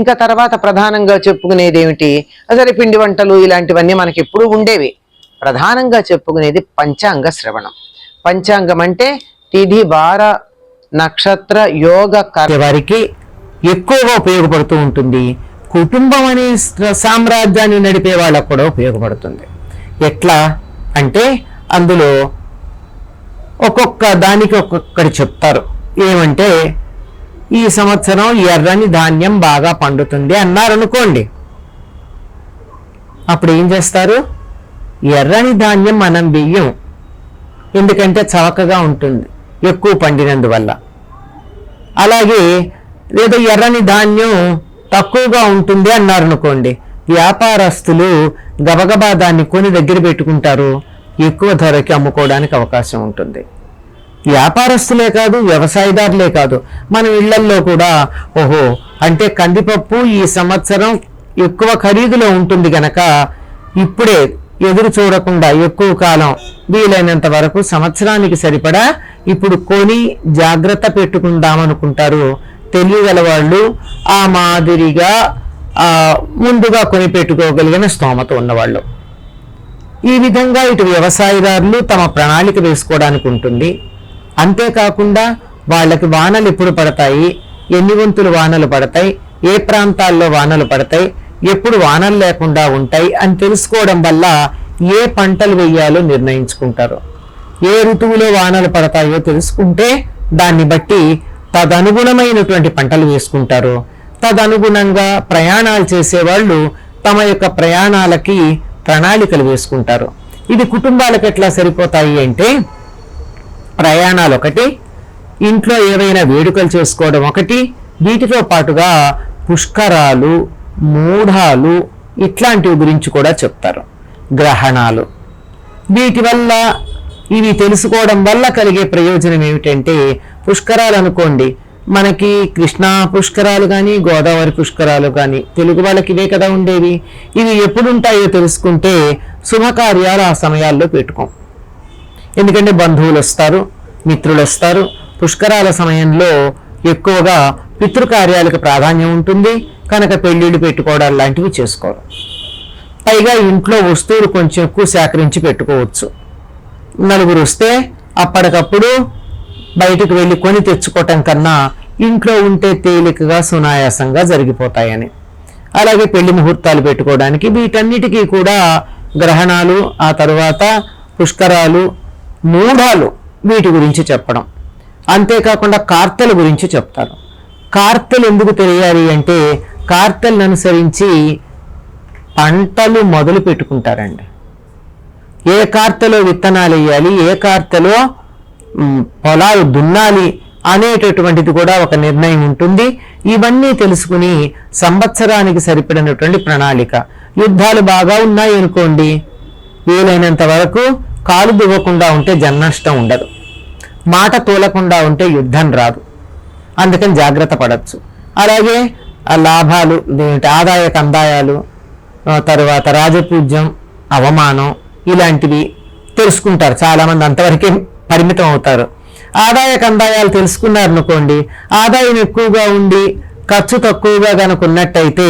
ఇంకా తర్వాత ప్రధానంగా చెప్పుకునేది ఏమిటి సరే పిండి వంటలు ఇలాంటివన్నీ మనకి ఎప్పుడు ఉండేవి. ప్రధానంగా చెప్పుకునేది పంచాంగ శ్రవణం. పంచాంగం అంటే తిథి వార నక్షత్ర యోగ కర్మ. వారికి ఎక్కువగా ఉపయోగపడుతూ ఉంటుంది. కుటుంబం అనే సామ్రాజ్యాన్ని నడిపే వాళ్ళకు కూడా ఉపయోగపడుతుంది. ఎట్లా అంటే అందులో ఒక్కొక్క దానికి ఒక్కొక్కటి చెప్తారు. ఏమంటే ఈ సంవత్సరం ఎర్రని ధాన్యం బాగా పండుతుంది అన్నారు అనుకోండి అప్పుడు ఏం చేస్తారు? ఎర్రని ధాన్యం మనం బియ్యం. ఎందుకంటే చవకగా ఉంటుంది ఎక్కువ పండినందువల్ల. అలాగే లేదా ఎర్రని ధాన్యం తక్కువగా ఉంటుంది అన్నారు అనుకోండి వ్యాపారస్తులు గబగబా దాన్ని కొని దగ్గర పెట్టుకుంటారు ఎక్కువ ధరకి అమ్ముకోవడానికి అవకాశం ఉంటుంది. వ్యాపారస్తులే కాదు వ్యవసాయదారులే కాదు. మన ఇళ్ళల్లో కూడా ఓహో అంటే కందిపప్పు ఈ సంవత్సరం ఎక్కువ ఖరీదులో ఉంటుంది గనక ఇప్పుడే ఎదురు చూడకుండా ఎక్కువ కాలం వీలైనంత వరకు సంవత్సరానికి సరిపడా ఇప్పుడు కొని జాగ్రత్త పెట్టుకుందామనుకుంటారు. తెలియగల వాళ్ళు ఆ మాదిరిగా ముందుగా కొని పెట్టుకోగలిగిన స్తోమత ఉన్నవాళ్ళు. ఈ విధంగా ఇటు వ్యవసాయదారులు తమ ప్రణాళిక వేసుకోవడానికి ఉంటుంది. అంతేకాకుండా వాళ్ళకి వానలు ఎప్పుడు పడతాయి? ఎన్ని వంతులు వానలు పడతాయి? ఏ ప్రాంతాల్లో వానలు పడతాయి? ఎప్పుడు వానలు లేకుండా ఉంటాయి? అని తెలుసుకోవడం వల్ల ఏ పంటలు వేయాలో నిర్ణయించుకుంటారు. ఏ ఋతువులో వానలు పడతాయో తెలుసుకుంటే దాన్ని బట్టి తదనుగుణమైనటువంటి పంటలు వేసుకుంటారు. తదనుగుణంగా ప్రయాణాలు చేసేవాళ్ళు తమ యొక్క ప్రయాణాలకి ప్రణాళికలు వేసుకుంటారు. ఇది కుటుంబాలకు ఎట్లా సరిపోతాయి అంటే ప్రయాణాలు ఒకటి ఇంట్లో ఏవైనా వేడుకలు చేసుకోవడం ఒకటి వీటితో పాటుగా పుష్కరాలు మూఢాలు ఇట్లాంటివి గురించి కూడా చెప్తారు. గ్రహణాలు. వీటి వల్ల ఇవి తెలుసుకోవడం వల్ల కలిగే ప్రయోజనం ఏమిటంటే పుష్కరాలు అనుకోండి మనకి కృష్ణా పుష్కరాలు కానీ గోదావరి పుష్కరాలు కానీ తెలుగు వాళ్ళకి ఇవే కదా ఉండేవి. ఇవి ఎప్పుడు ఉంటాయో తెలుసుకుంటే శుభకార్యాలు ఆ సమయాల్లో పెట్టుకోం. ఎందుకంటే బంధువులు వస్తారు మిత్రులు వస్తారు పుష్కరాల సమయంలో ఎక్కువగా పితృకార్యాలకు ప్రాధాన్యం ఉంటుంది. కనుక పెళ్ళిళ్ళు పెట్టుకోవడాలు లాంటివి చేసుకోరు. పైగా ఇంట్లో వస్తువులు కొంచెం ఎక్కువ సేకరించి పెట్టుకోవచ్చు. నలుగురు వస్తే అప్పటికప్పుడు బయటకు వెళ్ళి కొని తెచ్చుకోవటం కన్నా ఇంట్లో ఉంటే తేలికగా సునాయాసంగా జరిగిపోతాయని. అలాగే పెళ్ళి ముహూర్తాలు పెట్టుకోవడానికి వీటన్నిటికీ కూడా గ్రహణాలు ఆ తర్వాత పుష్కరాలు మూఢాలు వీటి గురించి చెప్పడం. అంతేకాకుండా కార్తెల గురించి చెప్తారు. కార్తెలు ఎందుకు తెలియాలి అంటే కార్తెలను అనుసరించి పంటలు మొదలు పెట్టుకుంటారండి. ఏ కార్తెలో విత్తనాలు వేయాలి ఏ కార్తెలో పొలాలు దున్నాలి అనేటటువంటిది కూడా ఒక నిర్ణయం ఉంటుంది. ఇవన్నీ తెలుసుకుని సంవత్సరానికి సరిపడినటువంటి ప్రణాళిక. యుద్ధాలు బాగా ఉన్నాయి అనుకోండి వీలైనంత వరకు కాలు దువ్వకుండా ఉంటే జన్నష్టం ఉండదు. మాట తోలకుండా ఉంటే యుద్ధం రాదు. అందుకని జాగ్రత్త పడచ్చు. అలాగే ఆ లాభాలు ఏంటి ఆదాయ కందాయాలు తర్వాత రాజపూజ్యం అవమానం ఇలాంటివి తెలుసుకుంటారు. చాలామంది అంతవరకే పరిమితం అవుతారు. ఆదాయ కందాయాలు తెలుసుకున్నారనుకోండి ఆదాయం ఎక్కువగా ఉండి ఖర్చు తక్కువగా కనుక ఉన్నట్టయితే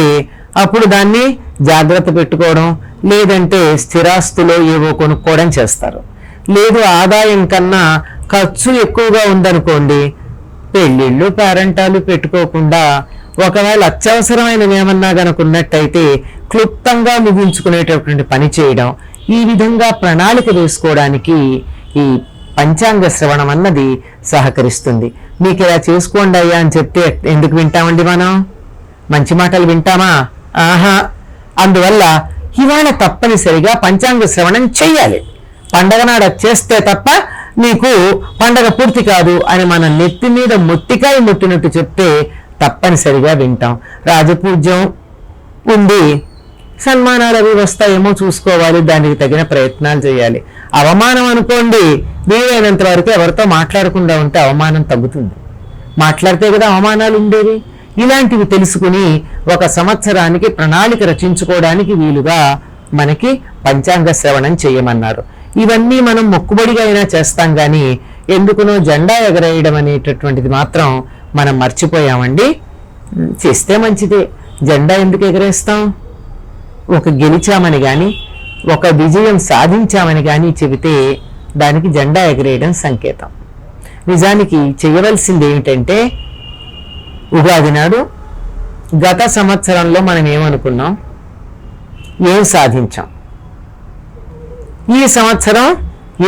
అప్పుడు దాన్ని జాగ్రత్త పెట్టుకోవడం లేదంటే స్థిరాస్తులో ఏవో కొనుక్కోవడం చేస్తారు. లేదు ఆదాయం కన్నా ఖర్చు ఎక్కువగా ఉందనుకోండి పెళ్ళిళ్ళు పేరంటాలు పెట్టుకోకుండా ఒకవేళ అత్యవసరమైనవి ఏమన్నా గనక ఉన్నట్టయితే క్లుప్తంగా ముగించుకునేటటువంటి పని చేయడం ఈ విధంగా ప్రణాళిక వేసుకోవడానికి ఈ పంచాంగ శ్రవణం అన్నది సహకరిస్తుంది. మీకు ఇలా చేసుకోండి అయ్యా అని చెప్తే ఎందుకు వింటామండి మనం? మంచి మాటలు వింటామా? ఆహా! అందువల్ల ఇవాళ తప్పనిసరిగా పంచాంగ శ్రవణం చెయ్యాలి. పండగ నాడ చేస్తే తప్ప నీకు పండగ పూర్తి కాదు అని మన నెత్తి మీద మొట్టికాయ ముట్టినట్టు చెప్తే తప్పనిసరిగా వింటాం. రాజపూజ్యం ఉంది. సన్మానాలు అవి వస్తాయేమో చూసుకోవాలి. దానికి తగిన ప్రయత్నాలు చేయాలి. అవమానం అనుకోండి. వీలైనంత వరకు ఎవరితో మాట్లాడకుండా ఉంటే అవమానం తగ్గుతుంది. మాట్లాడితే కదా అవమానాలు ఉండేవి. ఇలాంటివి తెలుసుకుని ఒక సంవత్సరానికి ప్రణాళిక రచించుకోవడానికి వీలుగా మనకి పంచాంగ శ్రవణం చేయమన్నారు. ఇవన్నీ మనం మొక్కుబడిగా అయినా చేస్తాం కానీ ఎందుకునో జెండా ఎగరేయడం అనేటటువంటిది మాత్రం మనం మర్చిపోయామండి. చేస్తే మంచిదే. జెండా ఎందుకు ఎగరేస్తాం? ఒక గెలిచామని కానీ ఒక విజయం సాధించామని కానీ చెబితే దానికి జెండా ఎగరేయడం సంకేతం. నిజానికి చేయవలసింది ఏమిటంటే ఉగాది నాడు గత సంవత్సరంలో మనం ఏమనుకున్నాం? ఏం సాధించాం? ఈ సంవత్సరం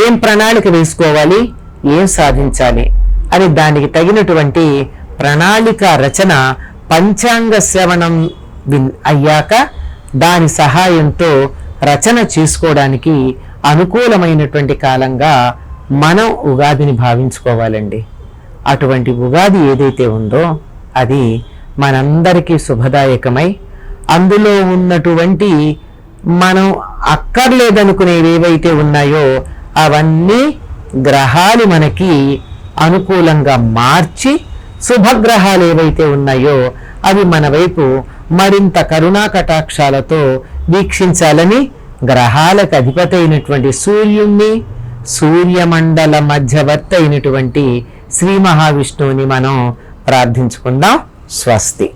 ఏం ప్రణాళిక వేసుకోవాలి? ఏం సాధించాలి? అని దానికి తగినటువంటి ప్రణాళిక రచన పంచాంగ శ్రవణం విన్- అయ్యాక దాని సహాయంతో రచన చేసుకోవడానికి అనుకూలమైనటువంటి కాలంగా మనం ఉగాదిని భావించుకోవాలండి. అటువంటి ఉగాది ఏదైతే ఉందో అది మనందరికీ శుభదాయకమై అందులో ఉన్నటువంటి మనం అక్కర్లేదనుకునేవి ఏవైతే ఉన్నాయో అవన్నీ గ్రహాలు మనకి అనుకూలంగా మార్చి శుభగ్రహాలు ఏవైతే ఉన్నాయో అవి మన వైపు మరింత కరుణా కటాక్షాలతో వీక్షించాలని గ్రహాలకు అధిపతి అయినటువంటి సూర్యుణ్ణి సూర్యమండల మధ్యవర్తి అయినటువంటి శ్రీ మహావిష్ణువుని మనం ప్రార్థించుకుందాం. స్వస్తి.